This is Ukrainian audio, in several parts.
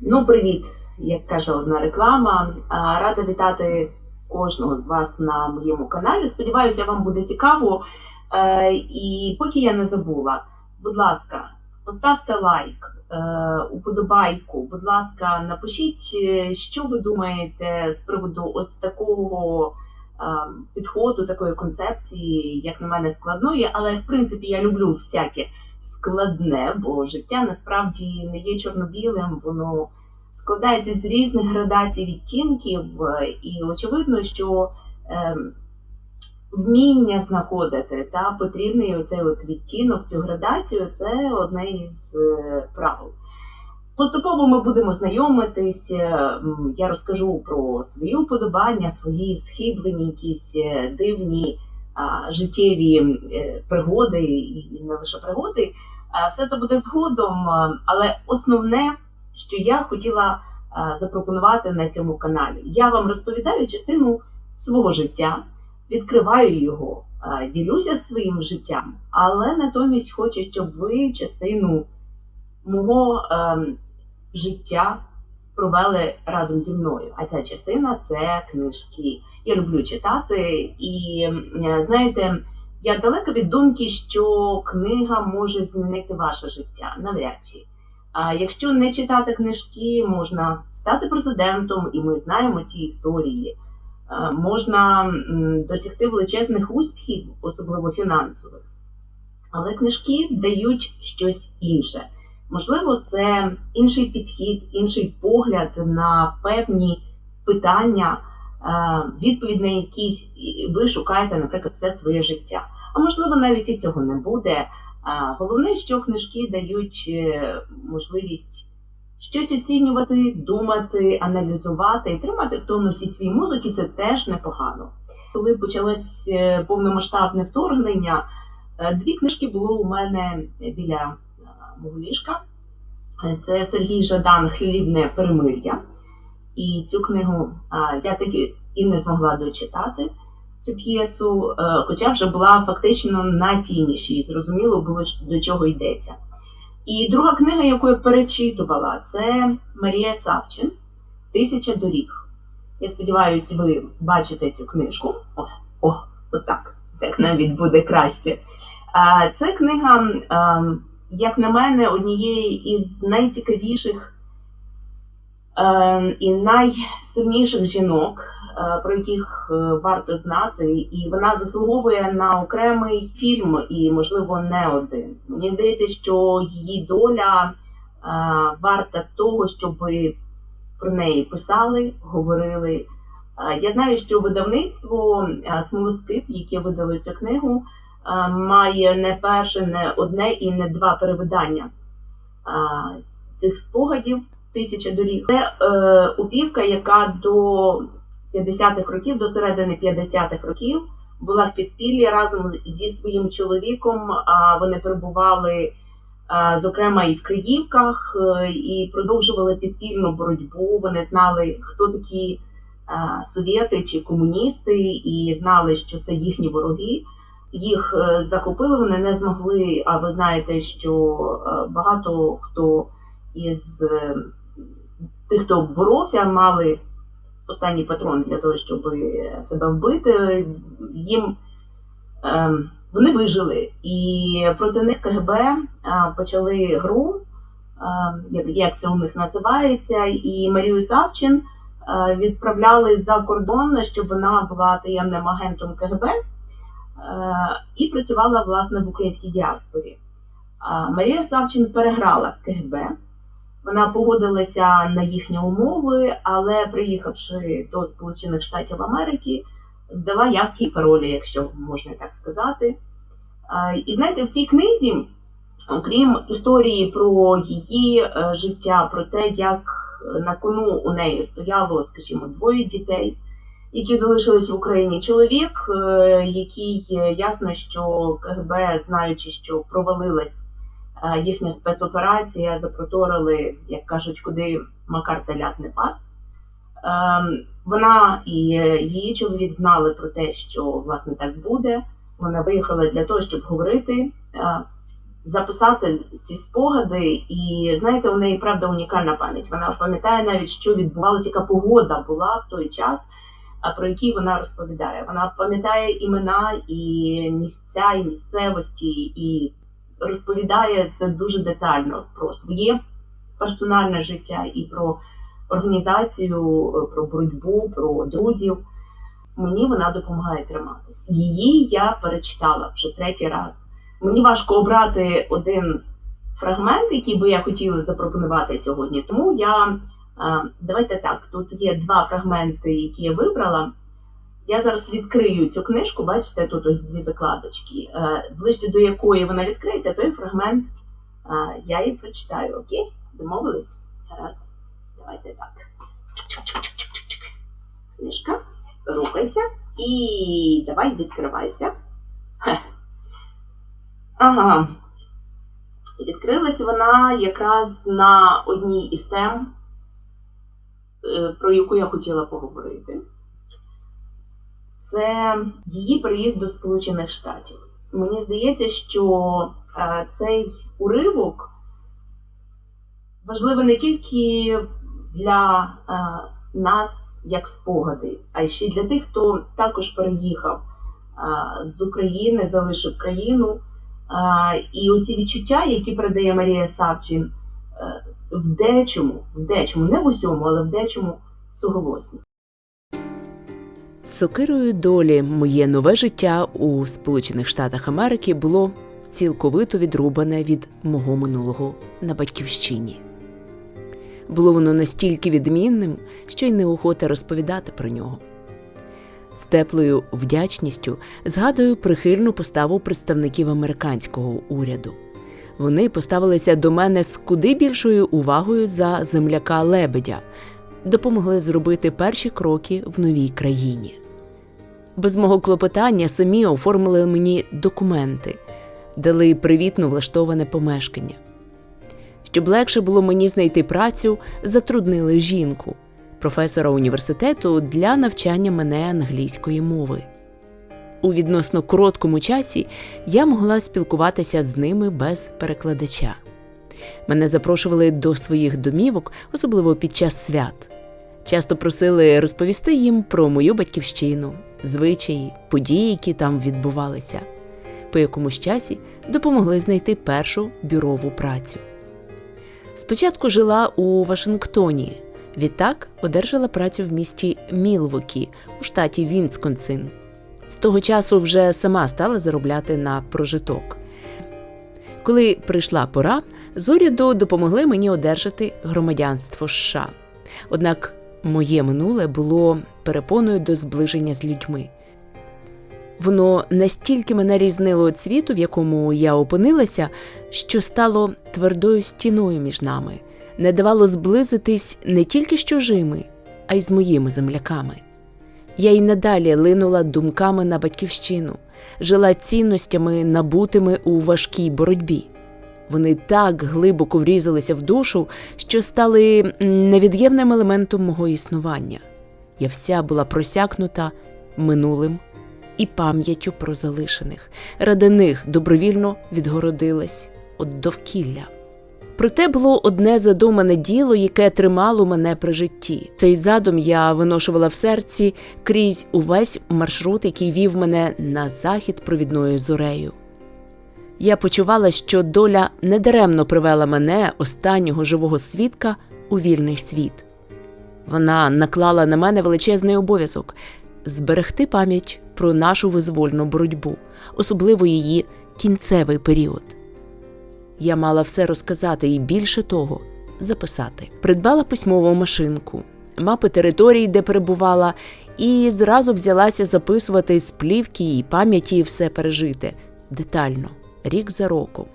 Ну, привіт, як каже одна реклама. Рада вітати кожного з вас на моєму каналі. Сподіваюся, вам буде цікаво. Е, І поки я не забула, будь ласка, поставте лайк, е, уподобайку. Будь ласка, напишіть, е, що ви думаєте з приводу ось такого підходу, такої концепції, як на мене, складної, але в принципі я люблю всяке складне, бо життя насправді не є чорно-білим, воно складається з різних градацій відтінків, і очевидно, що е, вміння знаходити та потрібний оцей от відтінок, цю градацію це одне із е, правил. Поступово ми будемо знайомитись. е, Я розкажу про свої уподобання, свої схиблені, якісь е, дивні життєві е, пригоди, і не лише пригоди. Все це буде згодом, але основне, що я хотіла запропонувати на цьому каналі, я вам розповідаю частину свого життя, відкриваю його, ділюся своїм життям, але натомість хочу, щоб ви частину мого ем, життя провели разом зі мною. А ця частина це книжки. Я люблю читати, і е, знаєте, я далека від думки, що книга може змінити ваше життя навряд чи. А якщо не читати книжки, можна стати президентом, і ми знаємо ці історії. Е, Можна досягти величезних успіхів, особливо фінансових. Але книжки дають щось інше. Можливо, це інший підхід, інший погляд на певні питання, е, відповідь на якісь ви шукаєте, наприклад, все своє життя. А можливо, навіть і цього не буде. Головне, що книжки дають е, можливість щось оцінювати, думати, аналізувати і тримати в тонусі свій мозок, і це теж непогано. Коли почалось е, повномасштабне вторгнення, е, дві книжки було у мене біля е, мого. Е, Це Сергій Жадан Хлібне перемир'я. І цю книгу я таки і не змогла дочитати цю п'єсу, е, хоча вже була фактично на фініші, і зрозуміло було, до чого йдеться. І друга книга, яку я перечитувала, це Марія Савчин Тисяча доріг. Я сподіваюся, ви бачите цю книжку. О, о, отак. Так навіть буде краще. Це книга, а, як на мене, однієї із найцікавіших е, і найсильніших жінок, е, про яких е, варто знати, і вона заслуговує на окремий фільм, і, можливо, не один. Мені здається, що її доля е, варта того, щоб про неї писали, говорили. Я знаю, що видавництво Смолоскип, яке видало цю книгу, має не перше, не одне і не два перевидання цих спогадів тисяча доріг. Це е, упівка, яка до 50-х років, до середини 50-х років, була в підпіллі разом зі своїм чоловіком. Вони перебували, зокрема, і в Криївках, е, і продовжували підпільну боротьбу. Вони знали, хто такі совєти чи комуністи, і знали, що це їхні вороги. Їх е, захопили, вони не змогли. А ви знаєте, що е, багато хто із е, тих, хто боровся, мали останній патрон для того, щоб себе вбити. Їм е, вони вижили. І проти них КГБ почали гру, як, це у них називається, і Марію Савчин відправляли за кордон, щоб вона була таємним агентом КГБ і працювала власне в українській діаспорі. Марія Савчин переграла КГБ. Вона погодилася на їхні умови, але приїхавши до Сполучених Штатів Америки, здала явки і паролі, якщо можна так сказати. І знаєте, в цій книзі, окрім історії про її е, життя, про те, як на кону у неї стояло, скажімо, двоє дітей, які залишились в Україні, чоловік, е, який е, ясно, що КГБ, знаючи, що провалилась е, їхня спецоперація, запроторили, як кажуть, куди Макар телят не пас. Ем, Вона і її чоловік знали про те, що власне так буде. Вона виїхала для того, щоб говорити записати ці спогади. І знаєте, у неї правда унікальна пам'ять. Вона пам'ятає навіть, що відбувалося, яка погода була в той час, про який вона розповідає. Вона пам'ятає імена і місця, і місцевості, і розповідає це дуже детально про своє персональне життя і про організацію, про боротьбу, про друзів. Мені вона допомагає триматись. Її я перечитала вже третій раз. Мені важко обрати один фрагмент, який би я хотіла запропонувати сьогодні. Тому я давайте так. Тут є два фрагменти, які я вибрала. Я зараз відкрию цю книжку, бачите, тут ось дві закладочки. Е, Ближче до якої вона відкриється, той фрагмент е, я її прочитаю. Окей? Домовились? Гаразд. Давайте так. Книжка. Рухайся. І давай відкривайся. Ага. І відкрилась вона якраз на одній із тем, про яку я хотіла поговорити. Це її приїзд до Сполучених Штатів. Мені здається, що е, цей уривок важливий не тільки для е, нас як спогади, а ще й для тих, хто також переїхав е, з України, залишив країну. Е, і оці відчуття, які передає Марія Савчин, е, в дечому, в дечому, не в усьому, але в дечому суголосні. Сокирою долі моє нове життя у Сполучених Штатах Америки було цілковито відрубане від мого минулого на батьківщині. Було воно настільки відмінним, що й неохота розповідати про нього. З теплою вдячністю згадую прихильну поставу представників американського уряду. Вони поставилися до мене з куди більшою увагою за земляка лебедя, допомогли зробити перші кроки в новій країні. Без мого клопотання самі оформили мені документи, дали привітно влаштоване помешкання. Щоб легше було мені знайти працю, затруднили жінку, професора університету для навчання мене англійської мови. У відносно короткому часі я могла спілкуватися з ними без перекладача. Мене запрошували до своїх домівок, особливо під час свят. Часто просили розповісти їм про мою батьківщину, звичаї, події, які там відбувалися. По якомусь часі допомогли знайти першу бюрову працю. Спочатку жила у Вашингтоні, відтак одержала працю в місті Мілвокі у штаті Вінсконсин. З того часу вже сама стала заробляти на прожиток. Коли прийшла пора, з уряду допомогли мені одержати громадянство США. Однак моє минуле було перепоною до зближення з людьми. Воно настільки мене різнило від світу, в якому я опинилася, що стало твердою стіною між нами, не давало зблизитись не тільки з чужими, а й з моїми земляками. Я й надалі линула думками на батьківщину, жила цінностями, набутими у важкій боротьбі. Вони так глибоко врізалися в душу, що стали невід'ємним елементом мого існування. Я вся була просякнута минулим і пам'яттю про залишених, ради них добровільно відгородилась від довкілля. Проте було одне задумане діло, яке тримало мене при житті. Цей задум я виношувала в серці крізь увесь маршрут, який вів мене на захід провідною зорею. Я почувала, що доля недаремно привела мене, останнього живого свідка, у вільний світ. Вона наклала на мене величезний обов'язок зберегти пам'ять про нашу визвольну боротьбу, особливо її кінцевий період. Я мала все розказати і більше того записати. Придбала письмову машинку, мапи територій, де перебувала, і зразу взялася записувати з плівки і пам'яті все пережите детально, рік за роком.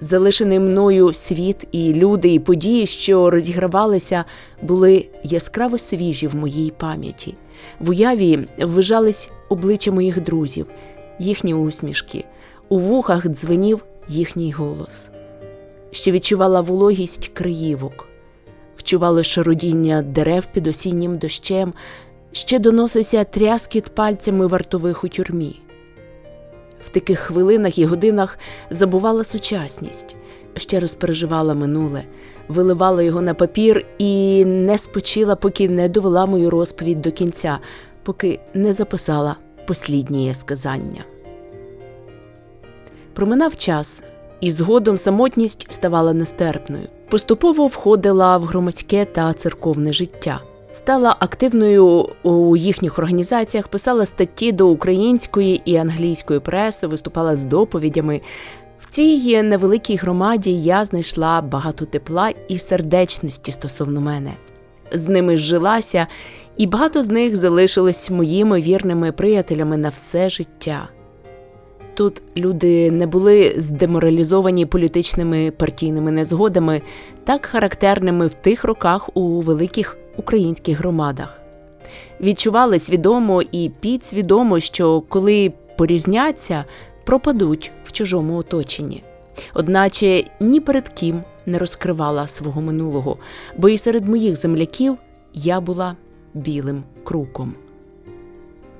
Залишений мною світ і люди, і події, що розігравалися, були яскраво свіжі в моїй пам'яті. В уяві ввижались обличчя моїх друзів, їхні усмішки, у вухах дзвенів їхній голос. Ще відчувала вологість криївок, вчувала шародіння дерев під осіннім дощем, ще доносився тряскіт пальцями вартових у тюрмі. В таких хвилинах і годинах забувала сучасність, ще раз переживала минуле, виливала його на папір і не спочила, поки не довела мою розповідь до кінця, поки не записала посліднє сказання. Проминав час, і згодом самотність ставала нестерпною. Поступово входила в громадське та церковне життя. Стала активною у їхніх організаціях, писала статті до української і англійської преси, виступала з доповідями. В цій невеликій громаді я знайшла багато тепла і сердечності стосовно мене. З ними зжилася, і багато з них залишились моїми вірними приятелями на все життя. Тут люди не були здеморалізовані політичними партійними незгодами, так характерними в тих роках у великих українських громадах. Відчували свідомо і підсвідомо, що коли порізняться, пропадуть в чужому оточенні. Одначе ні перед ким не розкривала свого минулого, бо і серед моїх земляків я була білим круком.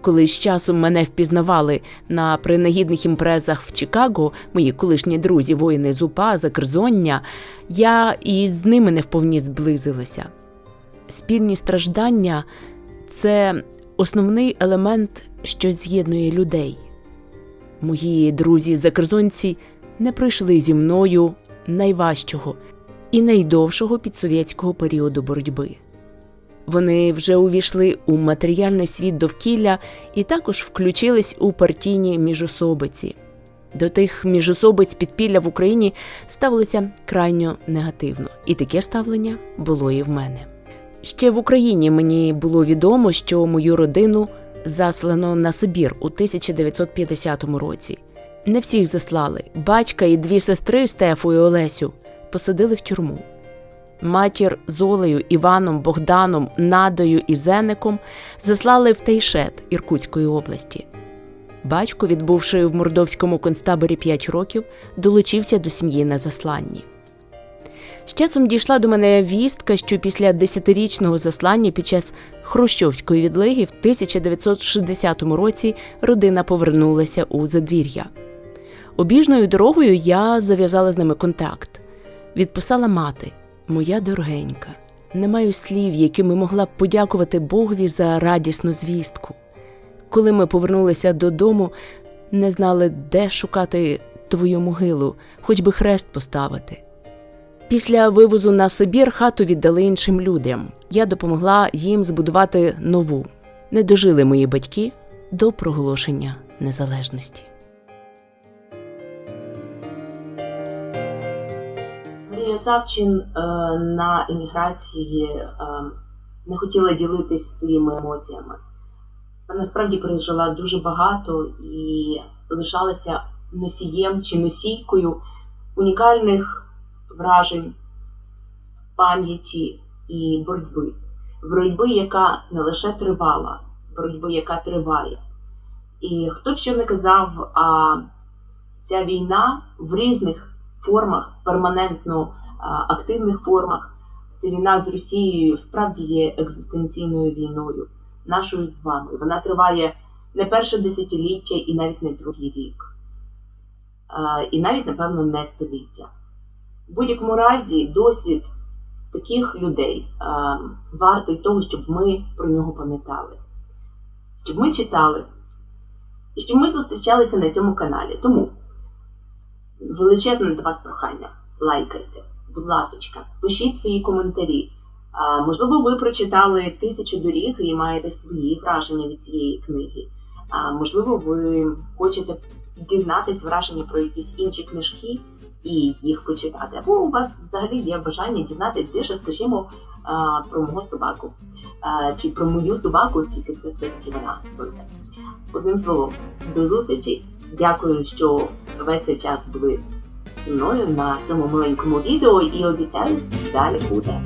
Коли з часом мене впізнавали на принагідних імпрезах в Чикаго, мої колишні друзі, воїни з УПА, Закрзоння, я і з ними не вповні зблизилася. Спільні страждання це основний елемент, що з'єднує людей. Мої друзі закрзонці не пройшли зі мною найважчого і найдовшого підсовєтського періоду боротьби. Вони вже увійшли у матеріальний світ довкілля і також включились у партійні міжособиці. До тих міжособиць підпілля в Україні ставилося крайньо негативно, і таке ставлення було і в мене. Ще в Україні мені було відомо, що мою родину заслано на Сибір у 1950 році. Не всіх заслали. Батька і дві сестри Стефу і Олесю посадили в тюрму. Матір з Олею, Іваном, Богданом, Надою і Зеником заслали в Тейшет Іркутської області. Батько, відбувши в мордовському концтаборі 5 років, долучився до сім'ї на засланні. З часом дійшла до мене вістка, що після десятирічного заслання під час Хрущовської відлиги в 1960 році родина повернулася у задвір'я. Обіжною дорогою я зав'язала з ними контакт. Відписала мати, моя дорогенька, не маю слів, якими могла б подякувати Богові за радісну звістку. Коли ми повернулися додому, не знали, де шукати твою могилу, хоч би хрест поставити. Після вивозу на Сибір хату віддали іншим людям. Я допомогла їм збудувати нову. Не дожили мої батьки до проголошення незалежності. Марія Савчин е, на еміграції е, не хотіла ділитись своїми емоціями. Вона насправді пережила дуже багато і лишалася носієм чи носійкою унікальних вражень, пам'яті і боротьби. Боротьби, яка не лише тривала, боротьби, яка триває. І хто б що не казав, а ця війна в різних формах, перманентно активних формах, ця війна з Росією справді є екзистенційною війною, нашою з вами. Вона триває не перше десятиліття і навіть не другий рік, і навіть, напевно, не століття. В будь-якому разі досвід таких людей вартий того, щоб ми про нього пам'ятали, щоб ми читали і щоб ми зустрічалися на цьому каналі. Тому величезне до вас прохання. Лайкайте, будь ласочка, пишіть свої коментарі. Можливо, ви прочитали тисячу доріг і маєте свої враження від цієї книги. Можливо, ви хочете дізнатись враження про якісь інші книжки і їх почитати. Або у вас взагалі є бажання дізнатись більше, скажімо, про мого собаку чи про мою собаку, оскільки це все-таки вона сольта. Одним словом, до зустрічі. Дякую, що весь цей час були зі мною на цьому маленькому відео і обіцяю, далі буде.